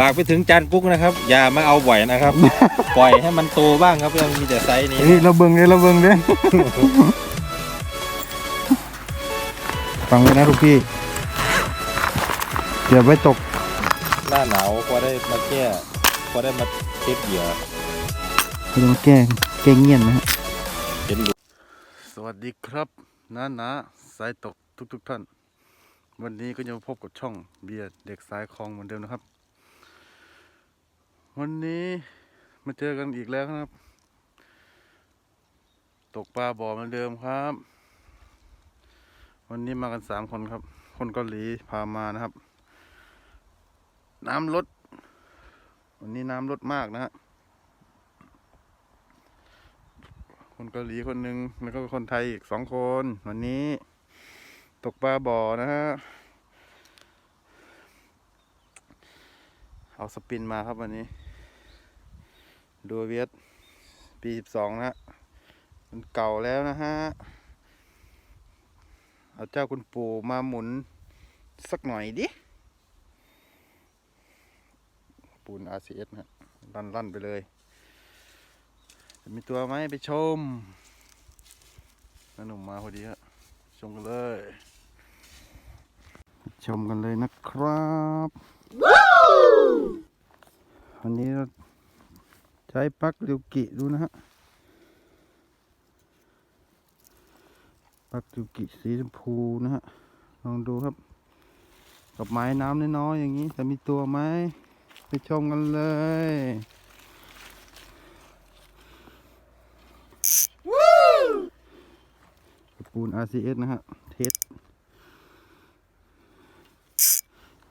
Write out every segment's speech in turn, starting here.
ฝากไปถึงจานกุ๊กนะครับ อย่ามาเอาบ่อยนะครับ ปล่อยให้มันโตบ้างครับเรื่องมีแต่ไซส์นี้ เฮ้ยเราเบิ่งเลยเราเบิ่งเลยฟังไว้นะทุกพี่เดี๋ยวไปตกหน้าหนาวพอได้มาแก้พอได้มาเก็บเหยื่อไม่ต้องแก้แก้เงียนนะฮะเห็นหลุมสวัสดีครับน้านาสายตกทุกทุกๆท่าน วันนี้ก็จะมาพบกับช่องเบียร์เด็กสายคลองเหมือนเดิมนะครับ วันนี้มาเจอกันอีกแล้วครับ ตกปลาบ่อเหมือนเดิมครับ วันนี้มากันสามคนครับ คนเกาหลีพามานะครับ น้ำลด วันนี้น้ำลดมากนะฮะคนเกาหลีคนหนึ่งแล้วก็คนไทยอีกสองคน วันนี้ ตกปลาบ่อนะฮะ เอาสปินมาครับวันนี้ ดูเวียดปีสิบสองนะฮะ มันเก่าแล้วนะฮะ เอาเจ้าคุณปู่มาหมุนสักหน่อยดิ ปูน RCS นะลั่นลั่นๆไปเลย จะมีตัวไหมไปชมนหนุ่มมาพอดีฮะชมกันเลย ชมกันเลยนะครับวันนี้เราใช้ปลั๊กริวกิดูนะฮะปลั๊กริวกิสีชมพูนะฮะลองดูครับกับไม้น้ำน้อยๆอย่างนี้จะมีตัวไหมไปชมกันเลยปูน RCS นะฮะเทส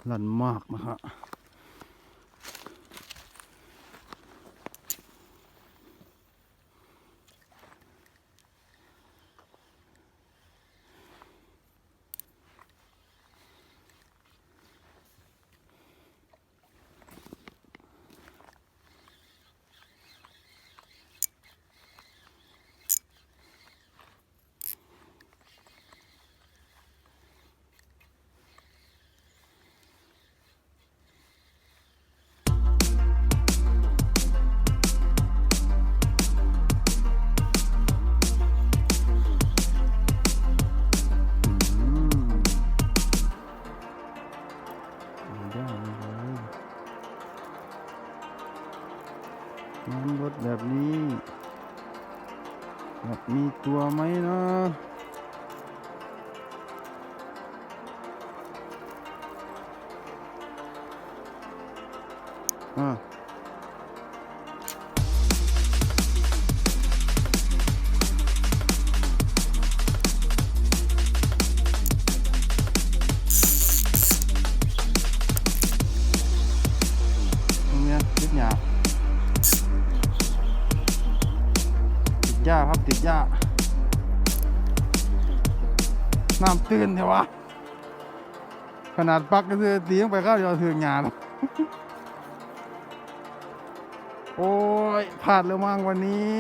ลันมากนะฮะ ได้เลยน้ำรถแบบนี้แบบมีตัวไหมเนาะ หญ้าติดหญ้าครับติดหญ้าน้ำตื้นเถอะวะขนาดปักก็คือตีลงไปเข้าเดียวถึงหญ้าแล้วโอ้ยพลาดแล้วมั้งวันนี้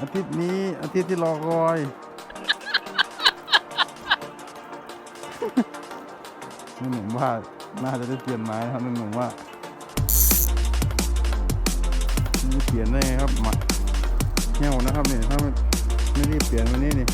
อาทิตย์นี้ อาทิตย์ที่รอคอยนี่หนุ่มว่าน่าจะได้เปลี่ยนไม้ครับนี่หนุ่มว่า เปลี่ยนได้ไงครับหมาเหี่ยวนะครับเนี่ยถ้าไม่ไม่รีบเปลี่ยนวันนี้นี่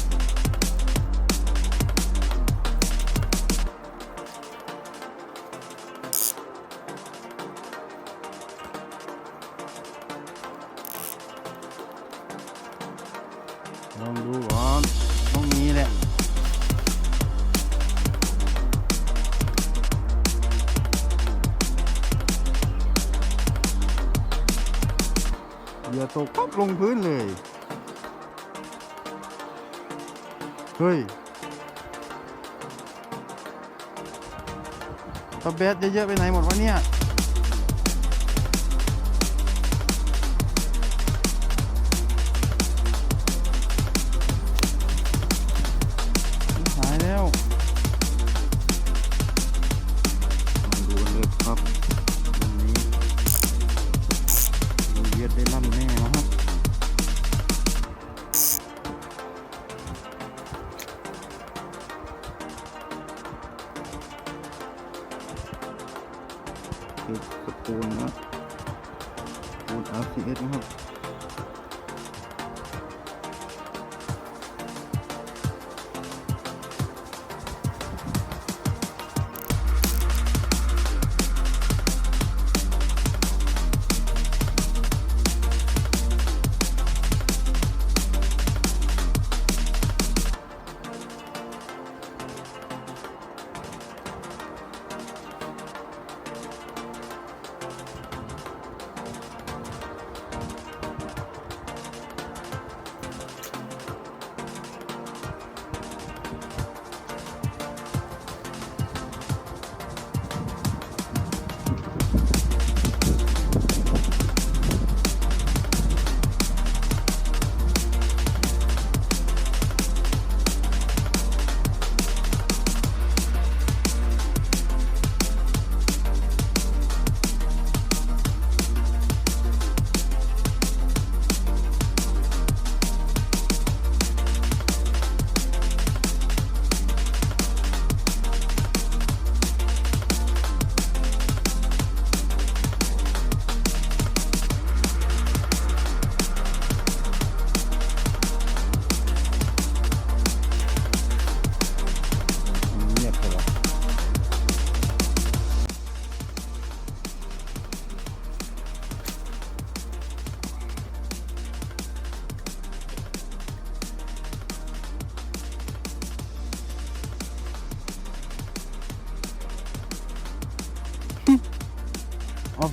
ลงพื้นเลย เฮ้ยตะเบสเยอะๆไปไหนหมดวะเนี่ย คือกระปูนนะปูน RCS นะครับ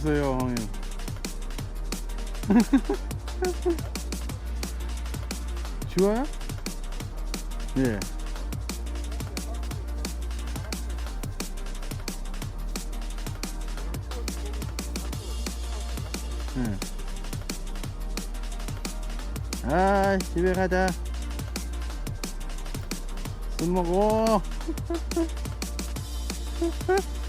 없어요, 형님. 좋아요? 예. 응. 아, 집에 가자. 술 먹어.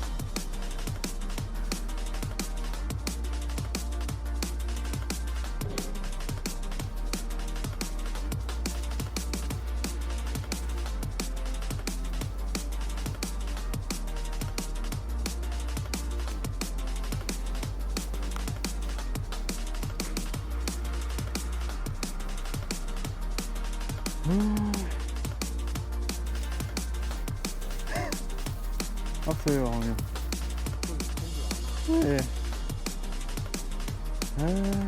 없어요 어머니 예. 아.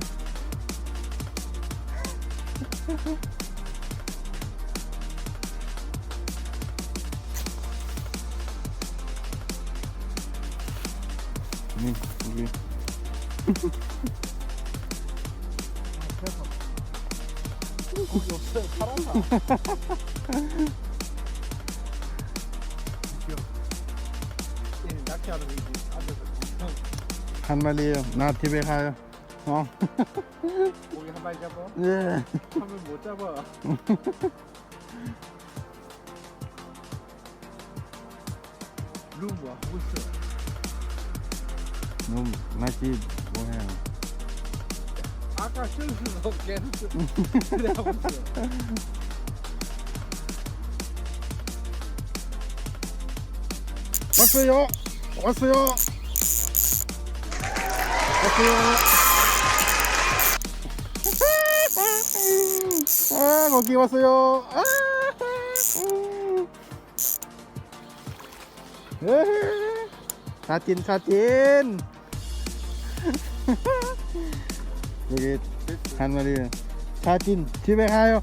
아 거기 없어요. 살았나? 한 마리요. 나 집에 가요. 어? 고기 한 마리 잡아? 예. 하면 못 잡아. 룸 뭐 하고 있어? 너무 맛이 뭐해. 아까 실수로 계속 그래 하고 있어. 왔어요. วัสโยวัสโยごきますよあเฮ้ชาจินชาจินเอกี้หันมาดิชาจินชิเบคาอะ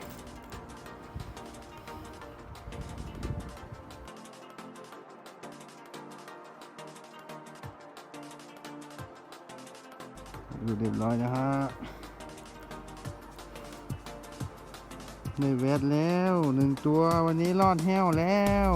ได้แวดแล้วหนึ่งตัววันนี้รอดแห้วแล้ว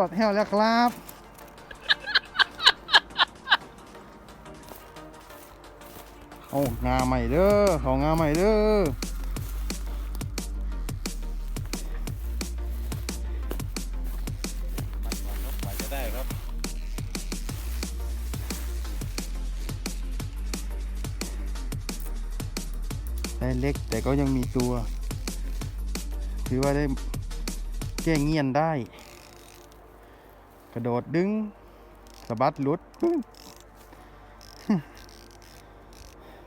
รอดแห้วแล้วครับ เอางาใหม่เด้อเขางาใหม่เด้อได้ครับได้เล็กแต่ก็ยังมีตัว ถือว่าได้แก้เงียนได้ กระโดดดึงสะบัดหลุดปึ้ง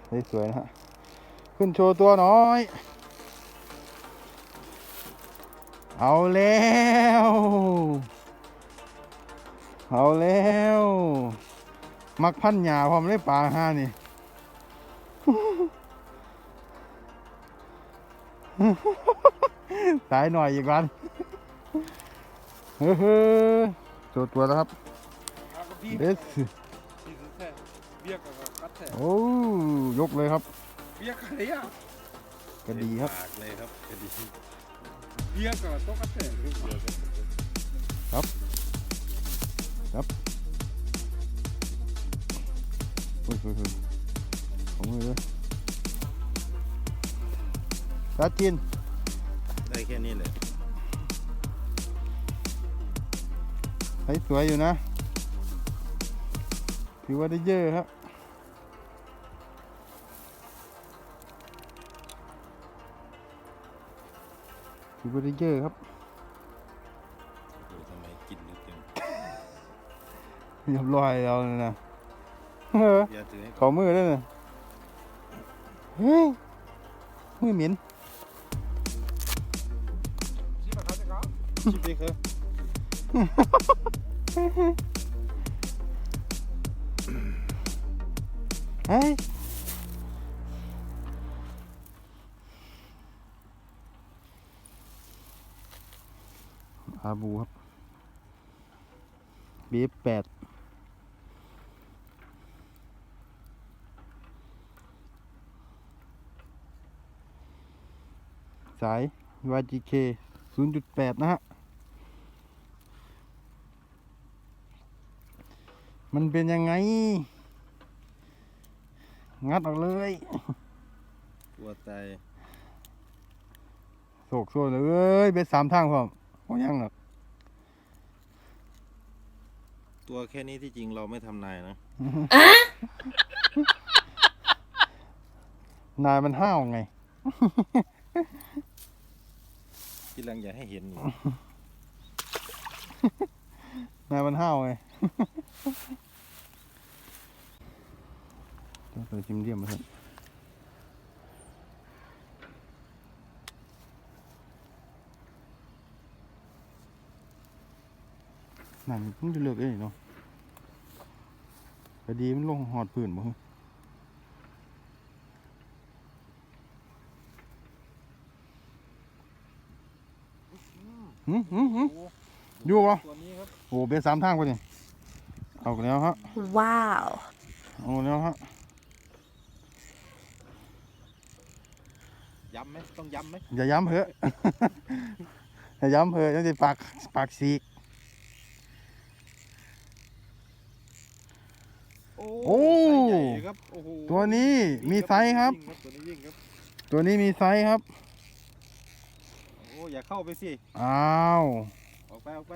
ได้สวยนะฮะ ขึ้นโชว์ตัวน้อย เอาแล้ว เอาแล้ว มักพันหยาพร้อมได้ปลาห้านี่สายหน่อยอีกวันเฮ้อ โจทย์ตัวแล้วครับเดสเบียกกับกัดแท้โอ้ยกเลยครับเบียกอะไรอะกระดีครับปากเลยครับกระดีเบียกกับโต๊ะกัดแท้โอ้ยโอ้ยโอ้ยของมือเลยตาจินได้แค่นี้เลย ใช้สวยอยู่นะ ถือว่าได้เยอะครับ ถือว่าได้เยอะครับดูทำไมกินลึกจังเรียบร้อยแล้วนะนะเอออย่าถือให้ขอมือด้วยนะเฮ้ย มือเหม็นชิบะเขาจะเขาชิบไปครับ เฮ้ยอาบูครับบีแปดสายว YGK 0.8 นะฮะ มันเป็นยังไง งัดออกเลยกลัวตายโศกโซ่เลยเบ็ดสามทางพร้อมโอ้ยังหรอกตัวแค่นี้ที่จริงเราไม่ทำนายนะ นายมันห้าวไง ที่หลังอย่าให้เห็นอยู่นายมันห้าวไง ต้องไปจิ้มเดียมมาเถอะนั่นมันเพิ่งจะเลิกเองเนาะพอดีมันลงหอดผื่นบ่ฮึหืมหืมหืมอยู่ปะโอ้เบสสามทางไปนี่ เอาแล้วฮะ Wow. เอาแล้วฮะย้ำไหมต้องย้ำไหมอย่าย้ำเพอะ อย่าย้ำเพอะยังจะปากปากสีกโอ้ไซส์ใหญ่เลยครับโอ้โหตัวนี้มีไซส์ครับตัวนี้ยิ่งครับตัวนี้มีไซส์ครับ โอ้อย่าเข้าไปสิอ้าว ออกไปออกไป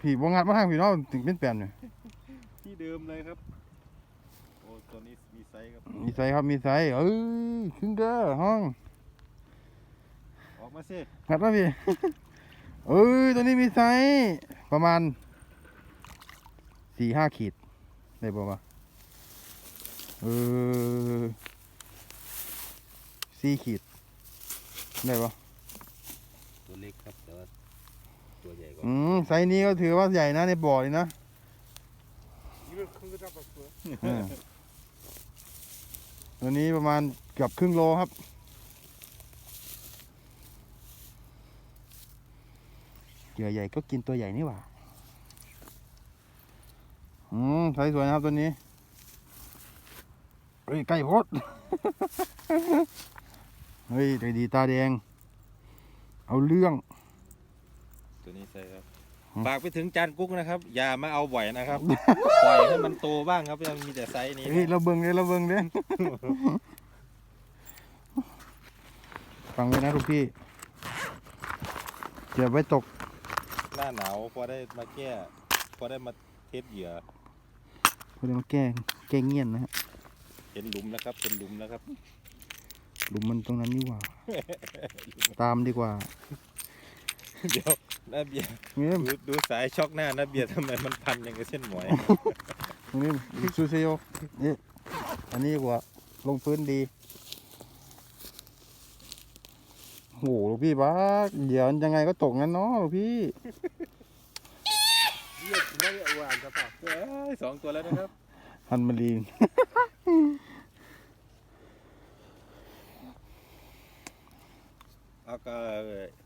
ผีบงัดมาทางผีเนาะถึงเป็นแปลนเนี่ยที่เดิมเลยครับโอ้ตัวนี้มีไซส์ครับมีไซส์ครับมีไซส์เอ้ยขึ้นเด้อห้องออกมาสิงัดมาพี่เอ้ยตัวนี้มีไซส์ประมาณสี่ห้าขีดได้ป่าวะเออสี่ขีดได้ปะตัวเล็กครับแต่ว่า ตัวใหญ่กว่า อืมไซส์นี้ก็ถือว่าใหญ่นะในบ่อเลยนะ 이걸 큰 거 잡았어 เออตัวนี้ประมาณเกือบครึ่งโลครับ เหยื่อใหญ่ก็กินตัวใหญ่นี่หว่า อืมไซส์สวยนะครับตัวนี้ เฮ้ยใกล้โพด เฮ้ยใจดีตาแดง เอาเรื่อง ตัวนี้ใส่ครับอืมฝากไปถึงจานกุ๊กนะครับ อย่ามาเอาบ่อยนะครับ ปล่อยให้มันโตบ้างครับยังมีแต่ไซส์นี้เฮ้ยเราเบิ่งเลยเราเบิ่งเลยฟังไว้นะลูกพี่เดี๋ยวไว้ตกหน้าหนาวพอได้มาแก้พอได้มาเทสเหยื่อพอดีมาแก้แก้เงียนนะฮะเห็นหลุมนะครับเป็นหลุมนะครับหลุมมันตรงนั้นนี่หว่า ตามดีกว่า เดี๋ยวน้าเบียร์เงี้ยดูดูสายช็อกหน้าน้าเบียร์ทำไมมันพันอย่างกับเส้นหมอยตรงนี้ซูเซโยนี่อันนี้ดีกว่าลงพื้นดีโหลูกพี่บ้าเดี๋ยวยังไงก็ตกงั้นเนาะลูกพี่ Dia sebenarnya orang apa? เอ้ยสองตัวแล้วนะครับฮันมารีนเอาก็ตรงนี้ไอ้อันอีโปกีมานครับที่ขึ้นเนื้อบุญบาใจเกิดโปกีอันเตยตรงนี้โซชิมทีเอาก็